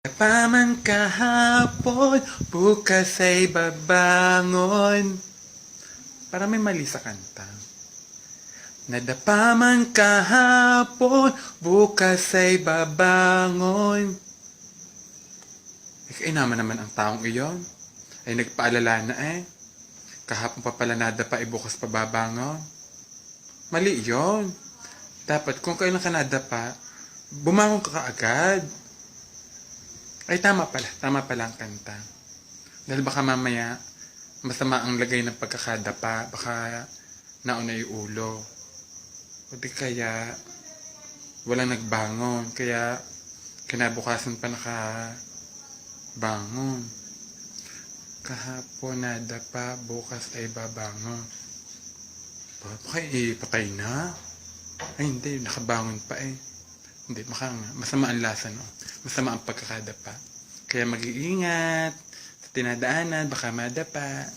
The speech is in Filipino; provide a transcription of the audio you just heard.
Paman kahapon, bukas ay babangon. Para may mali sa kanta. Nadapa man kahapon, bukas ay babangon. Eh, naman naman ang taong iyon. Ay nagpaalala na eh. Kahapon pa pala nadapa, ay bukas pa babangon. Mali yon. Dapat kung kailan ka nadapa, bumangon ka kaagad. Ay, tama pala. Tama pala ang kanta. Dahil baka mamaya, masama ang lagay ng pagkakadapa. Baka nauna yung ulo. O di kaya, walang nagbangon. Kaya, kinabukasan pa naka bangon. Kahapon nadapa, bukas ay babangon. Ba- Baka eh, patay na. Ay, hindi. Nakabangon pa eh. Hindi, baka. Masama ang lasa, no? Masama ang pagkakadapa. Kaya mag-iingat sa tinadaanan, baka madapa.